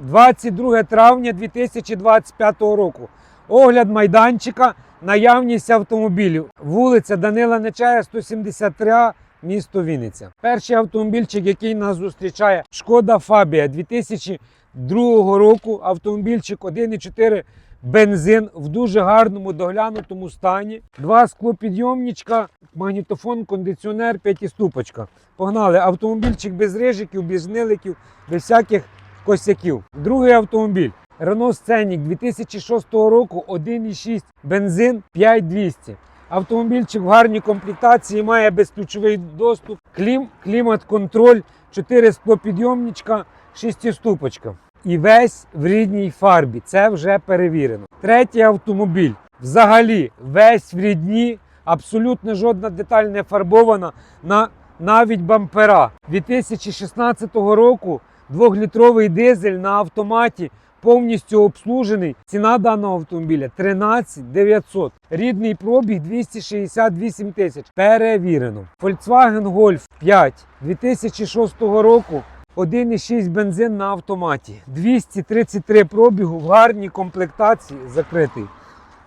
22 травня 2025 року. Огляд майданчика, наявність автомобілів. Вулиця Данила Нечая, 173, місто Вінниця. Перший автомобільчик, який нас зустрічає, Шкода Фабія 2002 року. Автомобільчик 1,4 бензин в дуже гарному доглянутому стані. Два склопідйомничка, магнітофон, кондиціонер, п'ятиступочка. Погнали. Автомобільчик без рижиків, без гниликів, без всяких косяків. Другий автомобіль. Renault Scenic 2006 року 1,6 бензин 5200. Автомобільчик в гарній комплектації, має безключовий доступ, клім, клімат-контроль, 4 склопідйомничка, 6-ступочка. І весь в рідній фарбі. Це вже перевірено. Третій автомобіль. Взагалі, весь в рідні, абсолютно жодна деталь не фарбована на навіть бампера. 2016 року двохлітровий дизель на автоматі повністю обслужений. Ціна даного автомобіля 13 900. Рідний пробіг 268 тисяч. Перевірено. Volkswagen Golf 5 2006 року. 1,6 бензин на автоматі. 233 пробігу в гарній комплектації закритий.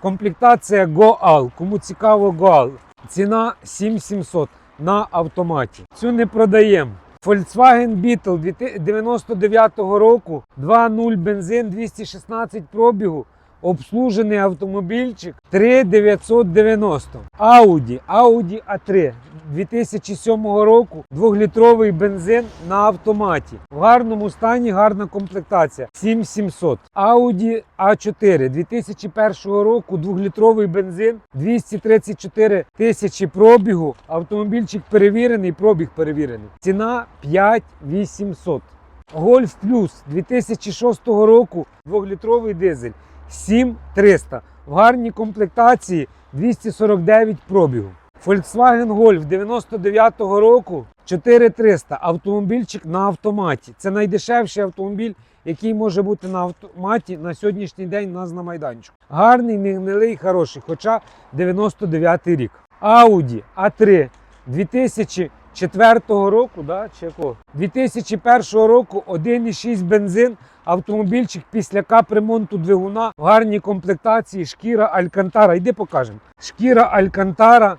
Комплектація Goal. Кому цікаво Goal. Ціна 7700 на автоматі. Цю не продаємо. Volkswagen Beetle 99-го року 2.0 бензин 216 пробігу. Обслужений автомобільчик 3990. Audi, Audi A3 2007 року 2-літровий бензин на автоматі. В гарному стані гарна комплектація 7700. Audi A4 2001 року 2-літровий бензин 234 тисячі пробігу. Автомобільчик перевірений, пробіг перевірений. Ціна 5800. Golf Plus 2006 року 2-літровий дизель 7300. В гарній комплектації 249 пробігу. Volkswagen Golf 99-го року 4300. Автомобільчик на автоматі. Це найдешевший автомобіль, який може бути на автоматі на сьогоднішній день у нас на майданчику. Гарний, не гнилий, хороший, хоча 99-й рік. Audi A3 2004 року, да, чи якого? 2001 року 1,6 бензин, автомобільчик після капремонту двигуна в гарній комплектації, шкіра Алькантара. Йди покажемо. Шкіра Алькантара.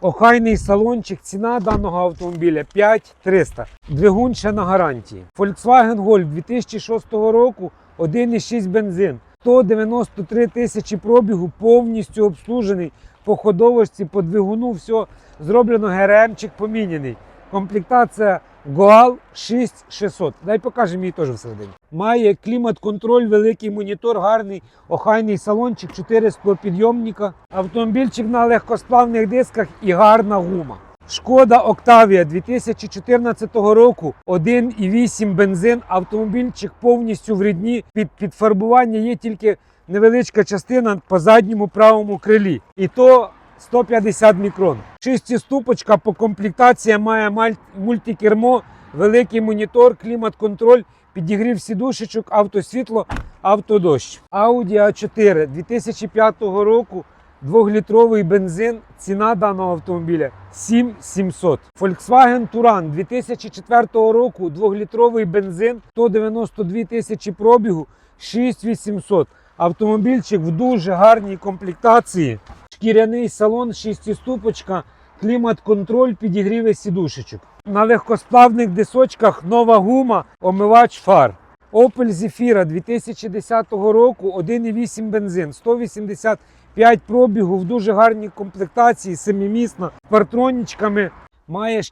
Охайний салончик, ціна даного автомобіля 5300. Двигун ще на гарантії. Volkswagen Golf 2006 року 1,6 бензин. 193 тисячі пробігу, повністю обслужений по ходовості, по двигуну, все зроблено ГРМчик поміняний. Комплектація Goal 6600. Дай покажемо її теж всередині. Має клімат-контроль, великий монітор, гарний охайний салончик, 4 склопідйомника. Автомобільчик на легкосплавних дисках і гарна гума. Шкода Октавія 2014 року 1,8 бензин. Автомобільчик повністю в рідні. Під підфарбування є тільки невеличка частина по задньому правому крилі. І то 150 мікрон. Шестиступочка по комплектації має мультикермо, великий монітор, клімат-контроль, підігрів сідушечок, автосвітло, автодощ. Audi A4 2005 року. Двохлітровий бензин, ціна даного автомобіля 7700. Volkswagen Touran 2004 року, двохлітровий бензин, 192 тисячі пробігу, 6800. Автомобільчик в дуже гарній комплектації. Шкіряний салон, шестиступочка, клімат-контроль, підігріви сідушечок. На легкосплавних дисочках нова гума, омивач фар. Opel Zafira 2010 року 1,8 бензин, 185 пробігу в дуже гарній комплектації, семимісна, партронічками. Має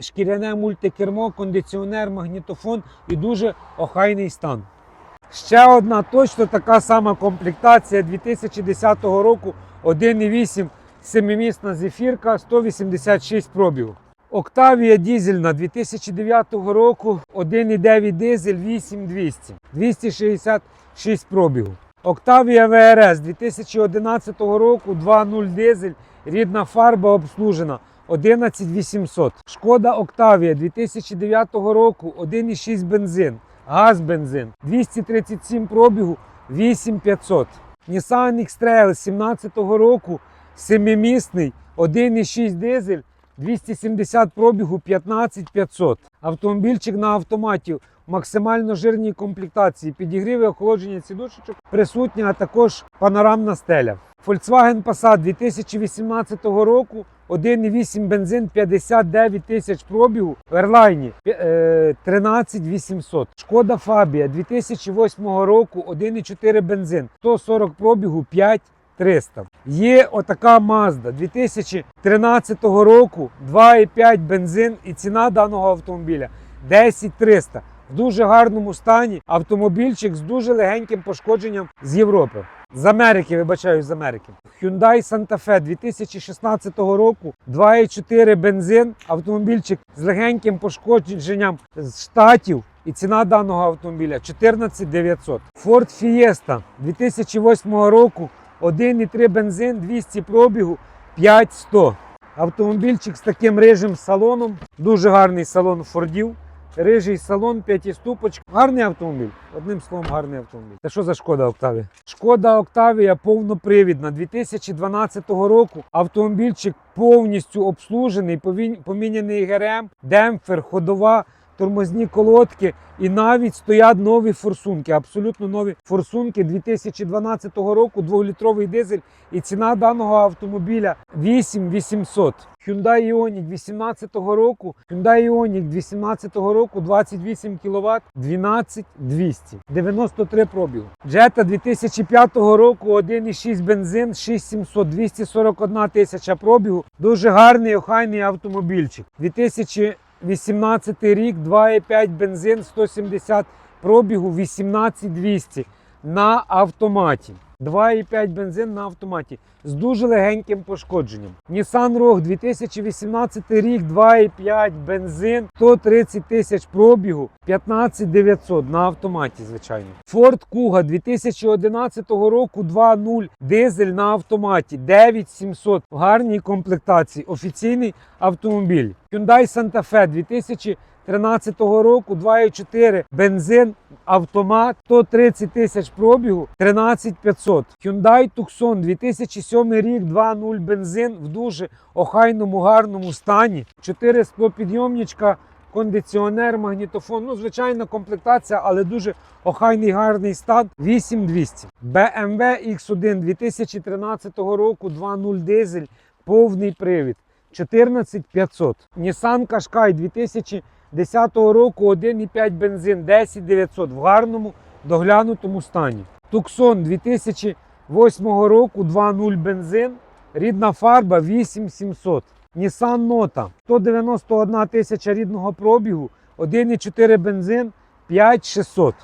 шкіряне мультикермо, кондиціонер, магнітофон і дуже охайний стан. Ще одна точно така сама комплектація 2010 року 1,8 семимісна зефірка 186 пробігу. Октавія дізельна 2009 року 1,9 дизель 8200 266 пробігу. Октавія ВРС 2011 року 2.0 дизель, рідна фарба обслужена 11800. Шкода Октавія 2009 року 1,6 бензин, газ бензин 237 пробігу 8500. Nissan X-Trail 17 року семимісний 1,6 дизель 270 пробігу 15500. Автомобільчик на автоматі максимально жирній комплектації, підігрів і охолодження сідушечок присутня, а також панорамна стеля. Volkswagen Passat 2018 року, 1,8 бензин, 59 тисяч пробігу в Ерлайні е, 13 800. Шкода Фабія 2008 року, 1,4 бензин, 140 пробігу, 5 300. Є отака Mazda 2013 року, 2,5 бензин і ціна даного автомобіля 10 300. В дуже гарному стані автомобільчик з дуже легеньким пошкодженням з Європи. З Америки, вибачаю, з Америки. Hyundai Santa Fe 2016 року, 2,4 бензин, автомобільчик з легеньким пошкодженням з штатів. І ціна даного автомобіля 14 900. Ford Fiesta 2008 року, 1,3 бензин, 200 пробігу, 5100. Автомобільчик з таким рижим салоном, дуже гарний салон Фордів. Рижий салон, п'ятіступочка. Гарний автомобіль. Одним словом, гарний автомобіль. Та що за шкода Октавія? Шкода Октавія повнопривідна 2012 року. Автомобільчик повністю обслужений, поміняний ГРМ, демпфер, ходова, тормозні колодки і навіть стоять нові форсунки. Абсолютно нові форсунки 2012 року, 2-літровий дизель. І ціна даного автомобіля 8800. Hyundai Ioniq 18 року, Hyundai Ioniq 18 року 28 кВт, 12200, 93 пробігу. Jetta 2005 року 1,6 бензин, 6700, 241 тисяча пробігу. Дуже гарний охайний автомобільчик. 2018 рік, 2,5 бензин, 170 пробігу, 18200 на автоматі. 2,5 бензин на автоматі з дуже легеньким пошкодженням. Nissan Rogue 2018 рік, 2,5 бензин, 130 тисяч пробігу, 15 900 на автоматі, звичайно. Ford Kuga 2011 року, 2.0 дизель на автоматі, 9700 в гарній комплектації. Офіційний автомобіль. Hyundai Santa Fe 2013 року, 2,4 бензин, автомат, 130 тисяч пробігу, 13 500. Hyundai Tucson 2007 рік, 2.0 бензин в дуже охайному, гарному стані. 4 склопідйомничка, кондиціонер, магнітофон. Ну, звичайна комплектація, але дуже охайний, гарний стан. 8200. BMW X1 2013 року, 2.0 дизель, повний привід. 14500. Nissan Qashqai 2010 року 1,5 бензин 10900 в гарному доглянутому стані. Tucson 2008 року 2.0 бензин, рідна фарба 8700. Nissan Note 191 тисяча рідного пробігу, 1,4 бензин 5600.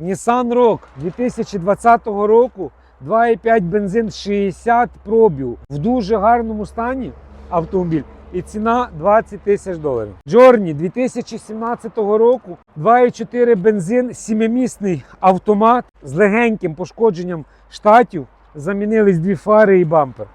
Nissan Rogue 2020 року 2,5 бензин 60 пробігу в дуже гарному стані автомобіль. І ціна 20 тисяч доларів. Джорні 2017 року 2,4 бензин, 7-місний автомат з легеньким пошкодженням штатів. Замінились дві фари і бампер.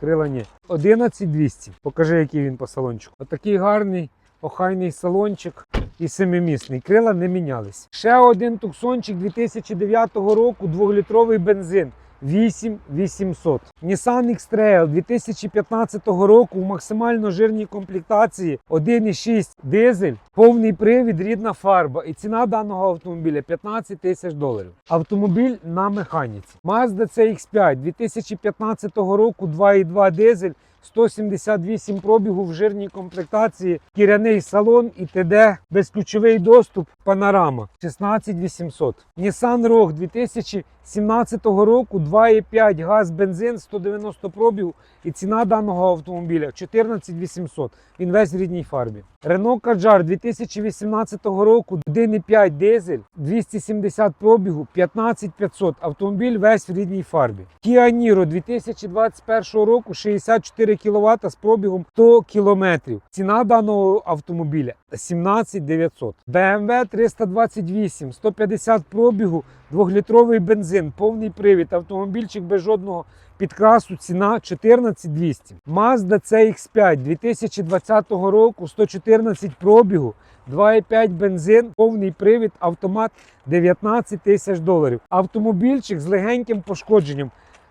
Крила ні. 11200. Покажи, який він по салончику. Отакий гарний, охайний салончик і семимісний. Крила не мінялись. Ще один туксончик 2009 року, 2-літровий бензин. 8800. Nissan X-Trail 2015 року в максимально жирній комплектації 1,6 дизель, повний привід, рідна фарба. І ціна даного автомобіля 15 тисяч доларів. Автомобіль на механіці. Mazda CX5 2015 року 2,2 дизель. 178 пробігу в жирній комплектації, кіряний салон і ТД, безключовий доступ, панорама 16800. Nissan Rogue 2017 року 2,5 газ бензин 190 пробігу і ціна даного автомобіля 14800. Він весь в рідній фарбі. Renault Kadjar 2018 року 1,5 дизель 270 пробігу 15500. Автомобіль весь в рідній фарбі. Kia Niro 2021 року 64 кВт з пробігом 100 км. Ціна даного автомобіля 17 900. BMW 328 150 пробігу, 2-літровий бензин, повний привід, автомобільчик без жодного підкрасу, ціна 14 200. Mazda CX5 2020 року 114 пробігу, 2,5 бензин, повний привід, автомат 19 тисяч доларів. Автомобільчик з легеньким пошкодженням.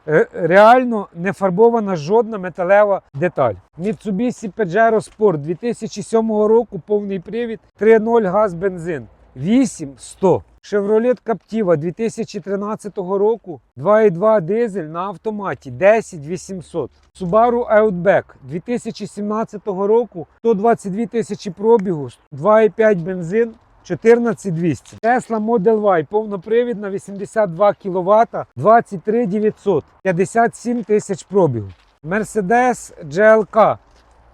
Е, Реально не фарбована жодна металева деталь. Mitsubishi Pajero Sport 2007 року повний привід 3.0 газ бензин. 8100. Chevrolet Captiva 2013 року 2.2 дизель на автоматі 10800. Subaru Outback 2017 року 122 тисячі пробігу, 2.5 бензин 14200. Tesla Model Y повнопривідна 82 кВт 23900 57 тисяч пробігу. Mercedes GLK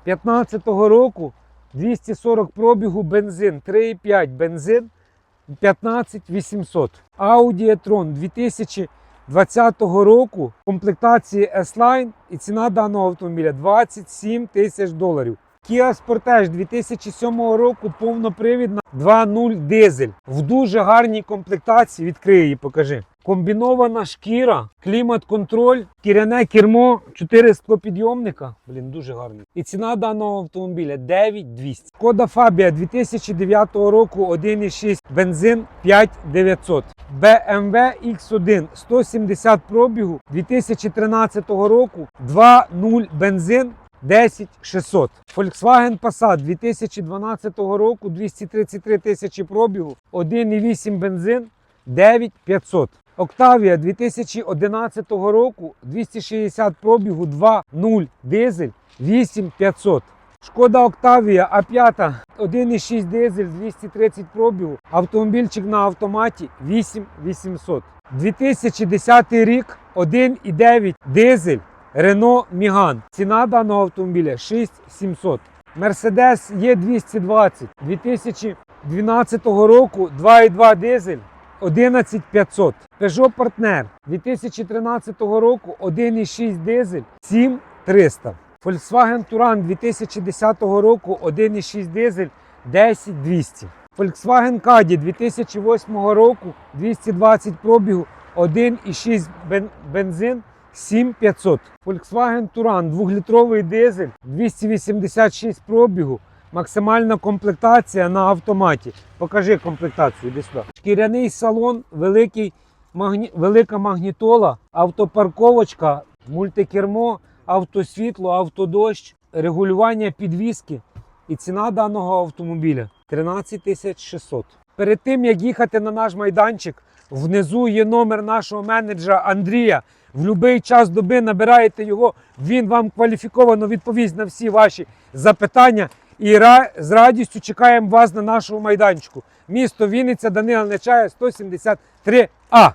15 року 240 пробігу бензин 3,5 бензин 15 800. Audi e-tron 2020 року комплектації S-Line і ціна даного автомобіля 27 тисяч доларів. Kia Sportage 2007 року повнопривідна 2.0 дизель в дуже гарній комплектації. Відкрий її, покажи. Комбінована шкіра, клімат-контроль, кіряне кермо, 4 склопідйомника. Блін, дуже гарний. І ціна даного автомобіля 9200. Шкода Фабія 2009 року 1,6 бензин 5900. BMW X1 170 пробігу 2013 року 2.0 бензин 10600. Volkswagen Passat 2012 року 233 тисячі пробігу, 1,8 бензин 9500. Octavia 2011 року 260 пробігу 2.0 дизель 8500. Шкода Octavia А5 1,6 дизель 230 пробігу. Автомобільчик на автоматі 8800. 2010 рік 1,9 дизель Renault Megane. Ціна даного автомобіля 6700. Mercedes E220 2012 року 2,2 дизель 11500. Peugeot Partner 2013 року 1,6 дизель 7300. Volkswagen Touran 2010 року 1,6 дизель 10200. Volkswagen Caddy 2008 року 220 пробігу 1,6 бен- бензин 7500. Volkswagen Touran 2-літровий дизель 286 пробігу. Максимальна комплектація на автоматі. Покажи комплектацію, іди. Шкіряний салон, великий, магні... велика магнітола, автопарковочка, мультикермо, автосвітло, автодощ, регулювання підвіски. І ціна даного автомобіля 13 600. Перед тим як їхати на наш майданчик, внизу є номер нашого менеджера Андрія. В будь-який час доби набираєте його, він вам кваліфіковано відповість на всі ваші запитання. І з радістю чекаємо вас на нашому майданчику. Місто Вінниця, Данила Нечая, 173А.